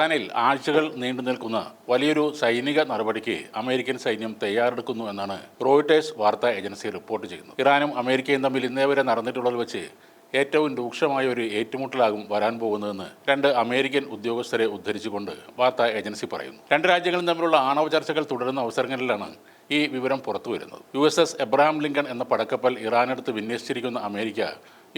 ഇറാനിൽ ആഴ്ചകൾ നീണ്ടു നിൽക്കുന്ന വലിയൊരു സൈനിക നടപടിക്ക് അമേരിക്കൻ സൈന്യം തയ്യാറെടുക്കുന്നു എന്നാണ് റോയിട്ടേഴ്സ് വാർത്താ ഏജൻസി റിപ്പോർട്ട് ചെയ്യുന്നത്. ഇറാനും അമേരിക്കയും തമ്മിൽ ഇന്നേ വരെ നടന്നിട്ടുള്ളതിൽ വെച്ച് ഏറ്റവും രൂക്ഷമായ ഒരു ഏറ്റുമുട്ടലാകും വരാൻ പോകുന്നതെന്ന് രണ്ട് അമേരിക്കൻ ഉദ്യോഗസ്ഥരെ ഉദ്ധരിച്ചുകൊണ്ട് വാർത്താ ഏജൻസി പറയുന്നു. രണ്ട് രാജ്യങ്ങളും തമ്മിലുള്ള ആണവ ചർച്ചകൾ തുടരുന്ന അവസരങ്ങളിലാണ് ഈ വിവരം പുറത്തു വരുന്നത്. U S S Abraham Lincoln എന്ന പടക്കപ്പൽ ഇറാനടുത്ത് വിന്യസിച്ചിരിക്കുന്ന അമേരിക്ക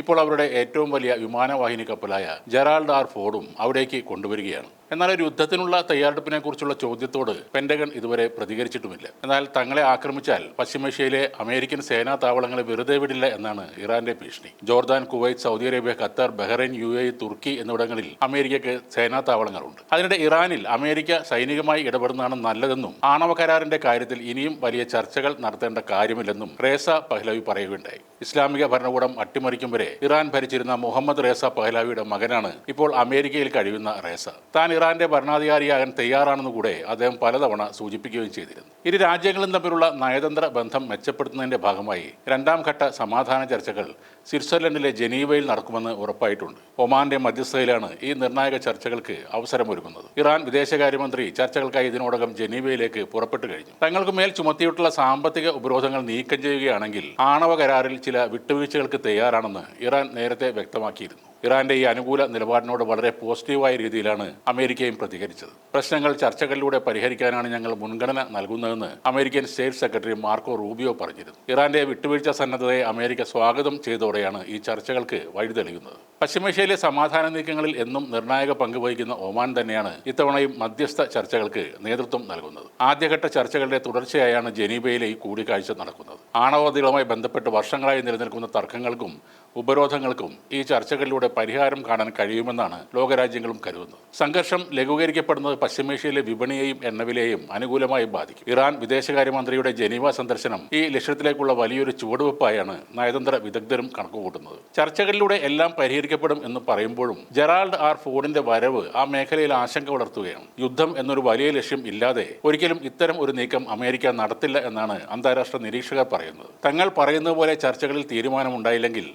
ഇപ്പോൾ അവരുടെ ഏറ്റവും വലിയ വിമാനവാഹിനി കപ്പലായ ജെറാൾഡ് ആർ ഫോർഡും അവിടേക്ക് കൊണ്ടുവരികയാണ്. എന്നാൽ ഒരു യുദ്ധത്തിനുള്ള തയ്യാറെടുപ്പിനെ കുറിച്ചുള്ള ചോദ്യത്തോട് പെന്റഗൺ ഇതുവരെ പ്രതികരിച്ചിട്ടുമില്ല. എന്നാൽ തങ്ങളെ ആക്രമിച്ചാൽ പശ്ചിമേഷ്യയിലെ അമേരിക്കൻ സേനാ താവളങ്ങളെ വെറുതെ വിടില്ല എന്നാണ് ഇറാന്റെ ഭീഷണി. Jordan Kuwait Saudi Arabia Qatar Bahrain U A തുർക്കി എന്നിവിടങ്ങളിൽ അമേരിക്കയ്ക്ക് സേനാ താവളങ്ങളുണ്ട്. അതിനിടെ ഇറാനിൽ അമേരിക്ക സൈനികമായി ഇടപെടുന്നതാണ് നല്ലതെന്നും ആണവ കരാറിന്റെ കാര്യത്തിൽ ഇനിയും വലിയ ചർച്ചകൾ നടത്തേണ്ട കാര്യമില്ലെന്നും റേസ പഹ്ലവി പറയുകയുണ്ടായി. ഇസ്ലാമിക ഭരണകൂടം അട്ടിമറിക്കും വരെ ഇറാൻ ഭരിച്ചിരുന്ന മുഹമ്മദ് റേസ പഹ്ലാവിയുടെ മകനാണ് ഇപ്പോൾ അമേരിക്കയിൽ കഴിയുന്ന റേസ. താൻ ഇറാന്റെ ഭരണാധികാരിയാകാൻ തയ്യാറാണെന്ന് കൂടെ അദ്ദേഹം പലതവണ സൂചിപ്പിക്കുകയും ചെയ്തിരുന്നു. ഇരു രാജ്യങ്ങളും തമ്മിലുള്ള നയതന്ത്ര ബന്ധം മെച്ചപ്പെടുത്തുന്നതിന്റെ ഭാഗമായി രണ്ടാം ഘട്ട സമാധാന ചർച്ചകൾ സ്വിറ്റ്സർലൻഡിലെ ജനീവയിൽ നടക്കുമെന്ന് ഉറപ്പായിട്ടുണ്ട്. ഒമാന്റെ മധ്യസ്ഥതയിലാണ് ഈ നിർണായക ചർച്ചകൾക്ക് അവസരമൊരുങ്ങുന്നത്. ഇറാൻ വിദേശകാര്യമന്ത്രി ചർച്ചകൾക്കായി ഇതിനോടകം ജനീവയിലേക്ക് പുറപ്പെട്ടു കഴിഞ്ഞു. തങ്ങൾക്ക് മേൽ ചുമത്തിയിട്ടുള്ള സാമ്പത്തിക ഉപരോധങ്ങൾ നീക്കം ചെയ്യുകയാണെങ്കിൽ ആണവ കരാറിൽ ചില വിട്ടുവീഴ്ചകൾക്ക് തയ്യാറാണെന്ന് ഇറാൻ നേരത്തെ വ്യക്തമാക്കിയിരുന്നു. ഇറാന്റെ ഈ അനുകൂല നിലപാടിനോട് വളരെ പോസിറ്റീവായ രീതിയിലാണ് അമേരിക്കയും പ്രതികരിച്ചത്. പ്രശ്നങ്ങൾ ചർച്ചകളിലൂടെ പരിഹരിക്കാനാണ് ഞങ്ങൾ മുൻഗണന നൽകുന്നതെന്ന് American state secretary Marco Rubio പറഞ്ഞിരുന്നു. ഇറാന്റെ വിട്ടുവീഴ്ച സന്നദ്ധതയെ അമേരിക്ക സ്വാഗതം ചെയ്തതോടെയാണ് ഈ ചർച്ചകൾക്ക് വഴി തെളിയുന്നത് പശ്ചിമേഷ്യയിലെ സമാധാന നീക്കങ്ങളിൽ എന്നും നിർണായക പങ്ക് വഹിക്കുന്ന ഒമാൻ തന്നെയാണ് ഇത്തവണയും മധ്യസ്ഥ ചർച്ചകൾക്ക് നേതൃത്വം നൽകുന്നത്. ആദ്യഘട്ട ചർച്ചകളുടെ തുടർച്ചയായാണ് ജനീവയിലെ ഈ കൂടിക്കാഴ്ച നടക്കുന്നത്. ആണവാദികളുമായി ബന്ധപ്പെട്ട് വർഷങ്ങളായി നിലനിൽക്കുന്ന തർക്കങ്ങൾക്കും ഉപരോധങ്ങൾക്കും ഈ ചർച്ചകളിലൂടെ പരിഹാരം കാണാൻ കഴിയുമെന്നാണ് ലോകരാജ്യങ്ങളും കരുതുന്നത്. സംഘർഷം ലഘൂകരിക്കപ്പെടുന്നത് പശ്ചിമേഷ്യയിലെ വിപണിയെയും എണ്ണവിലയെയും അനുകൂലമായി ബാധിക്കും. ഇറാൻ വിദേശകാര്യമന്ത്രിയുടെ ജനീവ സന്ദർശനം ഈ ലക്ഷ്യത്തിലേക്കുള്ള വലിയൊരു ചുവടുവെപ്പായാണ് നയതന്ത്ര വിദഗ്ധരും കണക്കുകൂട്ടുന്നത്. ചർച്ചകളിലൂടെ എല്ലാം പരിഹരിക്കപ്പെടും എന്ന് പറയുമ്പോഴും ജെറാൾഡ് ആർ ഫോർഡിന്റെ വരവ് ആ മേഖലയിൽ ആശങ്ക വളർത്തുകയാണ്. യുദ്ധം എന്നൊരു വലിയ ലക്ഷ്യം ഇല്ലാതെ ഒരിക്കലും ഇത്തരം ഒരു നീക്കം അമേരിക്ക നടത്തില്ല എന്നാണ് അന്താരാഷ്ട്ര നിരീക്ഷകർ പറയുന്നത്. തങ്ങൾ പറയുന്നത് പോലെ ചർച്ചകളിൽ തീരുമാനമുണ്ടായില്ലെങ്കിൽ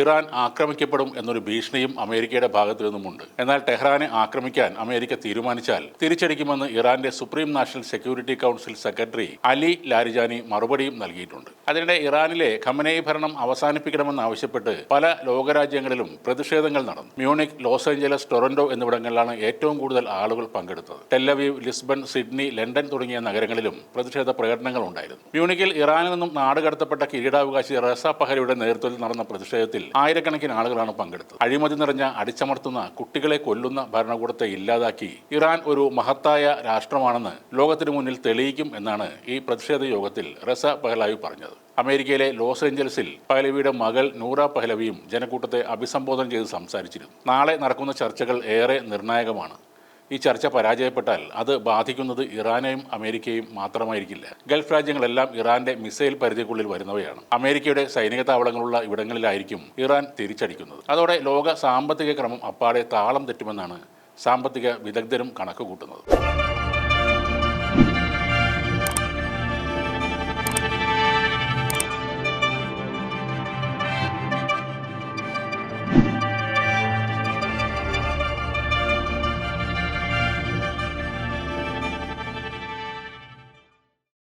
ഇറാൻ ആക്രമിക്കപ്പെടും എന്നൊരു ഭീഷണിയും അമേരിക്കയുടെ ഭാഗത്തു നിന്നുമുണ്ട്. എന്നാൽ ടെഹ്റാനെ ആക്രമിക്കാൻ അമേരിക്ക തീരുമാനിച്ചാൽ തിരിച്ചടിക്കുമെന്ന് ഇറാന്റെ supreme national security council secretary Ali Larijani മറുപടിയും നൽകിയിട്ടുണ്ട്. അതിനിടെ ഇറാനിലെ ഖമനൈ ഭരണം അവസാനിപ്പിക്കണമെന്ന് ആവശ്യപ്പെട്ട് പല ലോകരാജ്യങ്ങളിലും പ്രതിഷേധങ്ങൾ നടന്നു. മ്യൂണിക് ലോസ് ഏഞ്ചലസ് ടൊറന്റോ എന്നിവിടങ്ങളിലാണ് ഏറ്റവും കൂടുതൽ ആളുകൾ പങ്കെടുത്തത്. ടെല്ലവീവ് ലിസ്ബൺ സിഡ്നി ലണ്ടൻ തുടങ്ങിയ നഗരങ്ങളിലും പ്രതിഷേധ പ്രകടനങ്ങൾ ഉണ്ടായിരുന്നു മ്യൂണിക്കിൽ ഇറാനിൽ നിന്നും നാടുകടത്തപ്പെട്ട കിരീടാവകാശി റസ പഹരയുടെ നേതൃത്വത്തിൽ നടന്ന പ്രതിഷേധത്തിൽ ആയിരക്കണക്കിന് ആളുകളാണ് പങ്കെടുത്തത്. അഴിമതി നിറഞ്ഞ അടിച്ചമർത്തുന്ന കുട്ടികളെ കൊല്ലുന്ന ഭരണകൂടത്തെ ഇല്ലാതാക്കി ഇറാൻ ഒരു മഹത്തായ രാഷ്ട്രമാണെന്ന് ലോകത്തിനു മുന്നിൽ തെളിയിക്കും എന്നാണ് ഈ പ്രതിഷേധ യോഗത്തിൽ റസ പഹലാവി പറഞ്ഞത്. അമേരിക്കയിലെ ലോസ് ഏഞ്ചൽസിൽ പഹലവിയുടെ മകൾ നൂറ പഹലവിയും ജനക്കൂട്ടത്തെ അഭിസംബോധന ചെയ്ത് സംസാരിച്ചിരുന്നു. നാളെ നടക്കുന്ന ചർച്ചകൾ ഏറെ നിർണായകമാണ്. ഈ ചർച്ച പരാജയപ്പെട്ടാൽ അത് ബാധിക്കുന്നത് ഇറാനെയും അമേരിക്കയും മാത്രമായിരിക്കില്ല. ഗൾഫ് രാജ്യങ്ങളെല്ലാം ഇറാന്റെ മിസൈൽ പരിധിക്കുള്ളിൽ വരുന്നവയാണ്. അമേരിക്കയുടെ സൈനിക താവളങ്ങളുള്ള ഇവിടങ്ങളിലായിരിക്കും ഇറാൻ തിരിച്ചടിക്കുന്നത്. അതോടെ ലോക സാമ്പത്തിക ക്രമം അപ്പാടെ താളം തെറ്റുമെന്നാണ് സാമ്പത്തിക വിദഗ്ധരും കണക്ക് കൂട്ടുന്നത്